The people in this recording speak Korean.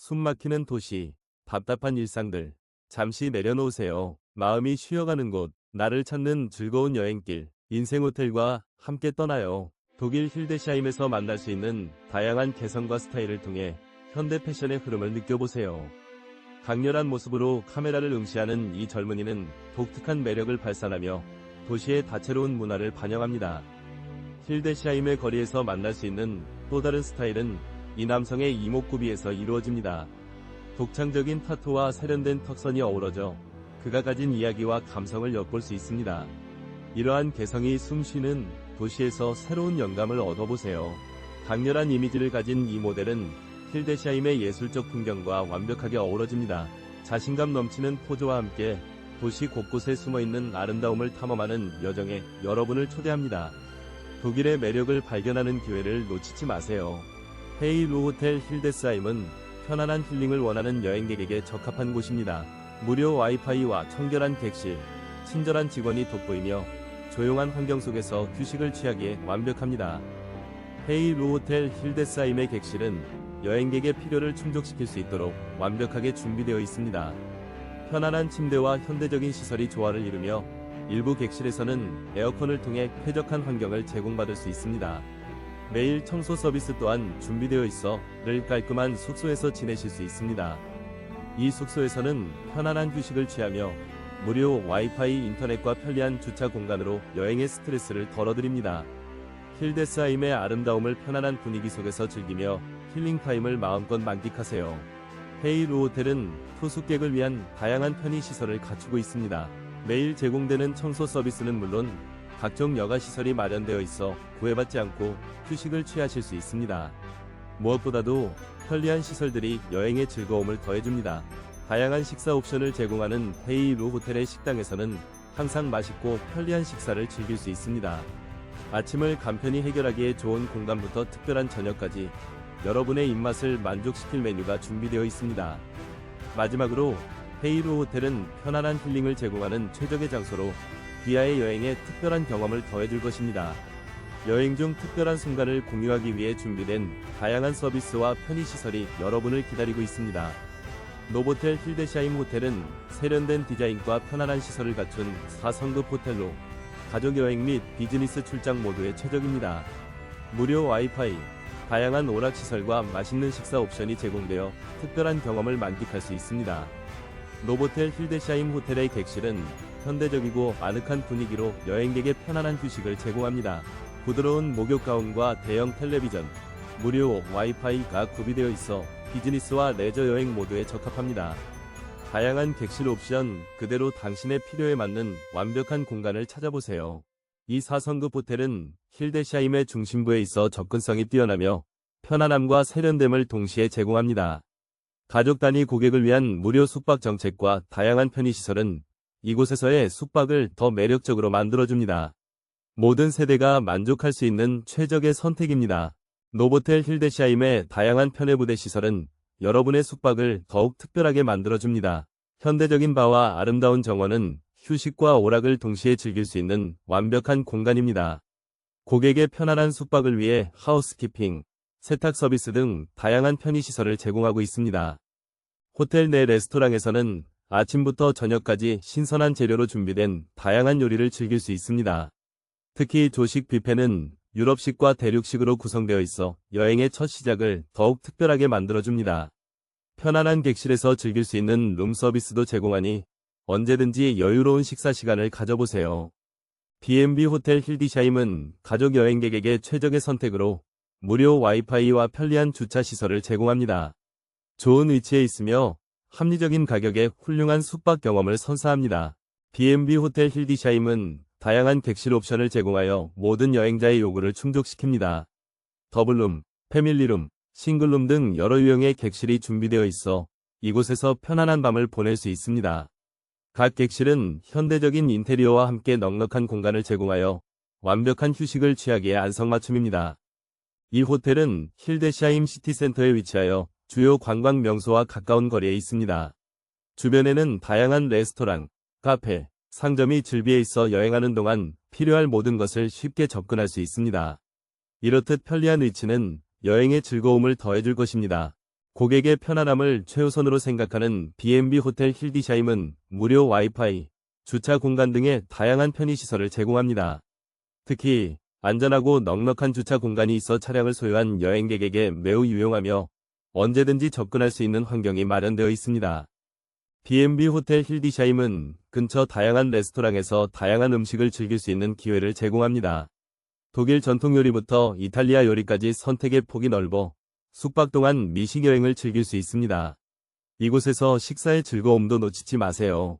숨막히는 도시, 답답한 일상들. 잠시 내려놓으세요. 마음이 쉬어가는 곳, 나를 찾는 즐거운 여행길, 인생 호텔과 함께 떠나요. 독일 힐데샤임에서 만날 수 있는 다양한 개성과 스타일을 통해 현대 패션의 흐름을 느껴보세요. 강렬한 모습으로 카메라를 응시하는 이 젊은이는 독특한 매력을 발산하며 도시의 다채로운 문화를 반영합니다. 힐데샤임의 거리에서 만날 수 있는 또 다른 스타일은 이 남성의 이목구비에서 이루어집니다. 독창적인 타투와 세련된 턱선이 어우러져 그가 가진 이야기와 감성을 엿볼 수 있습니다. 이러한 개성이 숨쉬는 도시에서 새로운 영감을 얻어보세요. 강렬한 이미지를 가진 이 모델은 힐데샤임의 예술적 풍경과 완벽하게 어우러집니다. 자신감 넘치는 포즈와 함께 도시 곳곳에 숨어있는 아름다움을 탐험하는 여정에 여러분을 초대합니다. 독일의 매력을 발견하는 기회를 놓치지 마세요. 헤이루 호텔 힐데스하임은 편안한 힐링을 원하는 여행객에게 적합한 곳입니다. 무료 와이파이와 청결한 객실, 친절한 직원이 돋보이며 조용한 환경 속에서 휴식을 취하기에 완벽합니다. 헤이루 호텔 힐데스하임의 객실은 여행객의 필요를 충족시킬 수 있도록 완벽하게 준비되어 있습니다. 편안한 침대와 현대적인 시설이 조화를 이루며 일부 객실에서는 에어컨을 통해 쾌적한 환경을 제공받을 수 있습니다. 매일 청소 서비스 또한 준비되어 있어 늘 깔끔한 숙소에서 지내실 수 있습니다. 이 숙소에서는 편안한 휴식을 취하며 무료 와이파이 인터넷과 편리한 주차 공간으로 여행의 스트레스를 덜어드립니다. 힐데스하임의 아름다움을 편안한 분위기 속에서 즐기며 힐링타임을 마음껏 만끽하세요. 헤이루 호텔은 투숙객을 위한 다양한 편의시설을 갖추고 있습니다. 매일 제공되는 청소 서비스는 물론 각종 여가 시설이 마련되어 있어 구애받지 않고 휴식을 취하실 수 있습니다. 무엇보다도 편리한 시설들이 여행의 즐거움을 더해줍니다. 다양한 식사 옵션을 제공하는 헤이루 호텔의 식당에서는 항상 맛있고 편리한 식사를 즐길 수 있습니다. 아침을 간편히 해결하기에 좋은 공간부터 특별한 저녁까지 여러분의 입맛을 만족시킬 메뉴가 준비되어 있습니다. 마지막으로 헤이루 호텔은 편안한 힐링을 제공하는 최적의 장소로 귀하의 여행에 특별한 경험을 더해줄 것입니다. 여행 중 특별한 순간을 공유하기 위해 준비된 다양한 서비스와 편의시설이 여러분을 기다리고 있습니다. 노보텔 힐데샤임 호텔은 세련된 디자인과 편안한 시설을 갖춘 4성급 호텔로 가족 여행 및 비즈니스 출장 모두에 최적입니다. 무료 와이파이, 다양한 오락시설과 맛있는 식사 옵션이 제공되어 특별한 경험을 만끽할 수 있습니다. 노보텔 힐데샤임 호텔의 객실은 현대적이고 아늑한 분위기로 여행객의 편안한 휴식을 제공합니다. 부드러운 목욕 가운과 대형 텔레비전, 무료 와이파이가 구비되어 있어 비즈니스와 레저 여행 모두에 적합합니다. 다양한 객실 옵션 그대로 당신의 필요에 맞는 완벽한 공간을 찾아보세요. 이 4성급 호텔은 힐데샤임의 중심부에 있어 접근성이 뛰어나며 편안함과 세련됨을 동시에 제공합니다. 가족 단위 고객을 위한 무료 숙박 정책과 다양한 편의시설은 이곳에서의 숙박을 더 매력적으로 만들어줍니다. 모든 세대가 만족할 수 있는 최적의 선택입니다. 노보텔 힐데샤임의 다양한 편의부대 시설은 여러분의 숙박을 더욱 특별하게 만들어줍니다. 현대적인 바와 아름다운 정원은 휴식과 오락을 동시에 즐길 수 있는 완벽한 공간입니다. 고객의 편안한 숙박을 위해 하우스키핑, 세탁 서비스 등 다양한 편의시설을 제공하고 있습니다. 호텔 내 레스토랑에서는 아침부터 저녁까지 신선한 재료로 준비된 다양한 요리를 즐길 수 있습니다. 특히 조식 뷔페는 유럽식과 대륙식으로 구성되어 있어 여행의 첫 시작을 더욱 특별하게 만들어줍니다. 편안한 객실에서 즐길 수 있는 룸 서비스도 제공하니 언제든지 여유로운 식사 시간을 가져보세요. B&B 호텔 힐디샤임은 가족 여행객에게 최적의 선택으로 무료 와이파이와 편리한 주차 시설을 제공합니다. 좋은 위치에 있으며 합리적인 가격에 훌륭한 숙박 경험을 선사합니다. B&B 호텔 힐디샤임은 다양한 객실 옵션을 제공하여 모든 여행자의 요구를 충족시킵니다. 더블룸, 패밀리룸, 싱글룸 등 여러 유형의 객실이 준비되어 있어 이곳에서 편안한 밤을 보낼 수 있습니다. 각 객실은 현대적인 인테리어와 함께 넉넉한 공간을 제공하여 완벽한 휴식을 취하기에 안성맞춤입니다. 이 호텔은 힐데샤임 시티센터에 위치하여 주요 관광 명소와 가까운 거리에 있습니다. 주변에는 다양한 레스토랑, 카페, 상점이 즐비해 있어 여행하는 동안 필요할 모든 것을 쉽게 접근할 수 있습니다. 이렇듯 편리한 위치는 여행의 즐거움을 더해줄 것입니다. 고객의 편안함을 최우선으로 생각하는 B&B 호텔 힐디샤임은 무료 와이파이, 주차 공간 등의 다양한 편의시설을 제공합니다. 특히 안전하고 넉넉한 주차 공간이 있어 차량을 소유한 여행객에게 매우 유용하며 언제든지 접근할 수 있는 환경이 마련되어 있습니다. B&B 호텔 힐디샤임은 근처 다양한 레스토랑에서 다양한 음식을 즐길 수 있는 기회를 제공합니다. 독일 전통 요리부터 이탈리아 요리까지 선택의 폭이 넓어 숙박 동안 미식 여행을 즐길 수 있습니다. 이곳에서 식사의 즐거움도 놓치지 마세요.